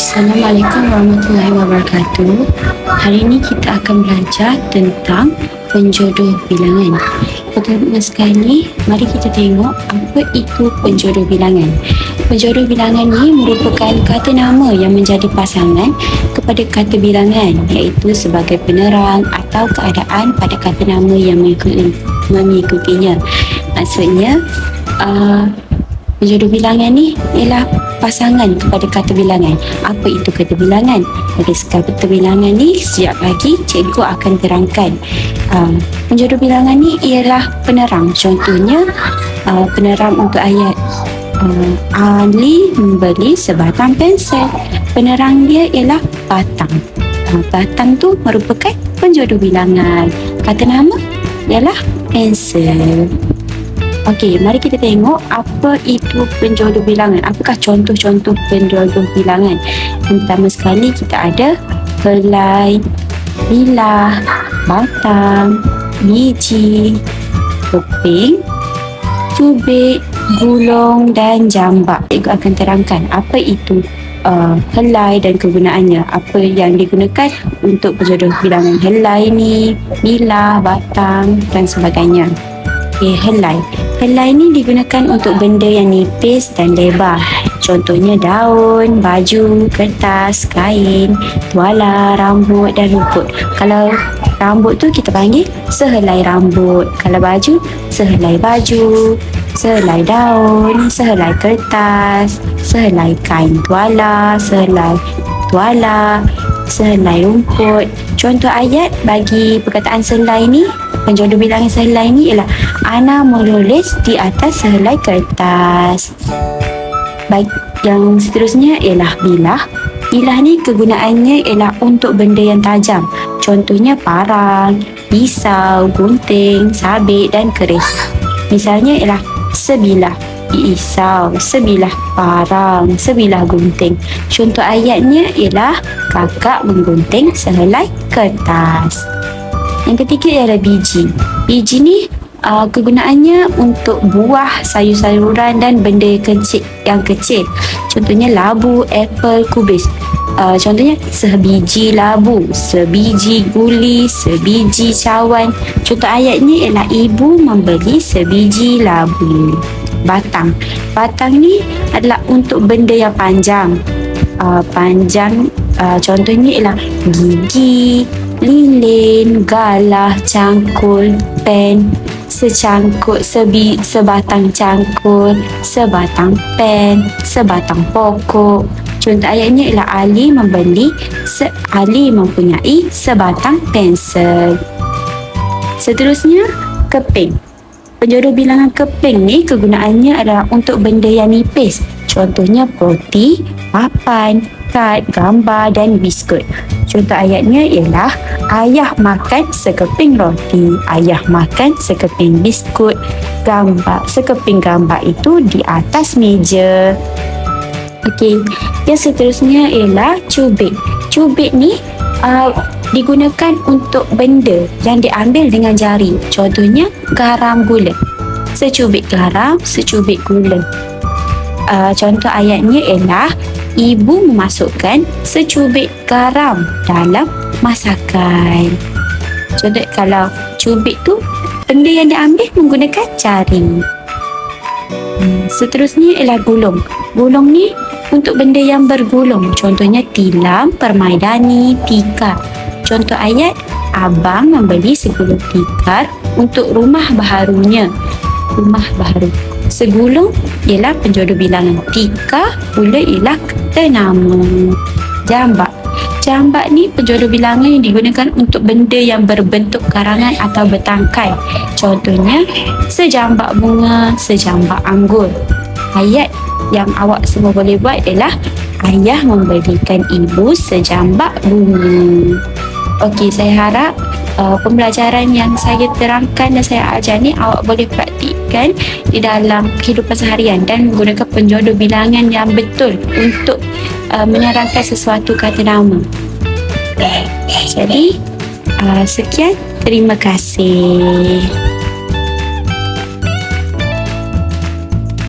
Assalamualaikum warahmatullahi wabarakatuh. Hari ini kita akan belajar tentang penjodoh bilangan. Pertama sekali, mari kita tengok apa itu penjodoh bilangan. Penjodoh bilangan ni merupakan kata nama yang menjadi pasangan kepada kata bilangan iaitu sebagai penerang atau keadaan pada kata nama yang mengikuti- mengikutinya. Maksudnya, uh, penjodoh bilangan ni ialah pasangan kepada kata bilangan. Apa itu kata bilangan? Bagi kata bilangan ni sejak pagi cikgu akan terangkan. Uh, penjodoh bilangan ni ialah penerang. Contohnya uh, penerang untuk ayat uh, Ali membeli sebatang pensel. Penerang dia ialah batang. Uh, batang tu merupakan penjodoh bilangan. Kata nama ialah pensel. Okey, mari kita tengok apa itu penjodoh bilangan. Apakah contoh-contoh penjodoh bilangan? Yang pertama sekali kita ada helai, bilah, batang, biji, keping, cubit, gulung dan jambak. Cikgu akan terangkan apa itu uh, helai dan kegunaannya. Apa yang digunakan untuk penjodoh bilangan helai ni, bilah, batang dan sebagainya. Okay, helai. Helai ni digunakan untuk benda yang nipis dan lebar. Contohnya daun, baju, kertas, kain, tuala, rambut dan rumput. Kalau rambut tu kita panggil sehelai rambut. Kalau baju, sehelai baju, sehelai daun, sehelai kertas, sehelai kain tuala, sehelai tuala, sehelai rumput. Contoh ayat bagi perkataan sehelai ni, penjodoh bilangan sehelai ni ialah Ana menulis di atas sehelai kertas. Baik, yang seterusnya ialah bilah. Bilah ni kegunaannya ialah untuk benda yang tajam. Contohnya parang, pisau, gunting, sabit dan keris. Misalnya ialah sebilah pisau, sebilah parang, sebilah gunting. Contoh ayatnya ialah kakak menggunting sehelai kertas. Yang ketiga ialah biji. Biji ni uh, kegunaannya untuk buah, sayur-sayuran dan benda kecil yang kecil. Contohnya labu, apple, kubis. Uh, contohnya sebiji labu, sebiji guli, sebiji cawan. Contoh ayatnya ialah ibu membeli sebiji labu. Batang. Batang ni adalah untuk benda yang panjang. Uh, panjang uh, contohnya ialah gigi, lilin, galah, cangkul, pen, secangkul, sebi, sebatang cangkul, sebatang pen, sebatang pokok. Contoh ayatnya ialah Ali membeli, se, Ali mempunyai sebatang pensel. Seterusnya, keping. Penjodoh bilangan keping ni kegunaannya adalah untuk benda yang nipis. Contohnya roti, papan, kad, gambar dan biskut. Contoh ayatnya ialah ayah makan sekeping roti, ayah makan sekeping biskut, gambar sekeping gambar itu di atas meja. Okey, yang seterusnya ialah cubit. Cubit ni uh, digunakan untuk benda yang diambil dengan jari. Contohnya garam gula. Secubit garam, secubit gula. Uh, contoh ayatnya ialah ibu memasukkan secubit garam dalam masakan. Contoh kalau cubit tu benda yang diambil menggunakan jari. Hmm, seterusnya ialah gulung. Gulung ni untuk benda yang bergulung. Contohnya tilam, permaidani, tikar. Contoh ayat, abang membeli segulung tikar untuk rumah baharunya. Rumah baharu. Segulung ialah penjodoh bilangan. Tikar pula ialah kata nama. Jambak. Jambak ni penjodoh bilangan yang digunakan untuk benda yang berbentuk karangan atau bertangkai. Contohnya, sejambak bunga, sejambak anggur. Ayat yang awak semua boleh buat ialah ayah memberikan ibu sejambak bunga. Okey, saya harap uh, pembelajaran yang saya terangkan dan saya ajar ni awak boleh praktikkan di dalam kehidupan seharian dan menggunakan penjodoh bilangan yang betul untuk uh, menerangkan sesuatu kata nama. Jadi, uh, sekian. Terima kasih.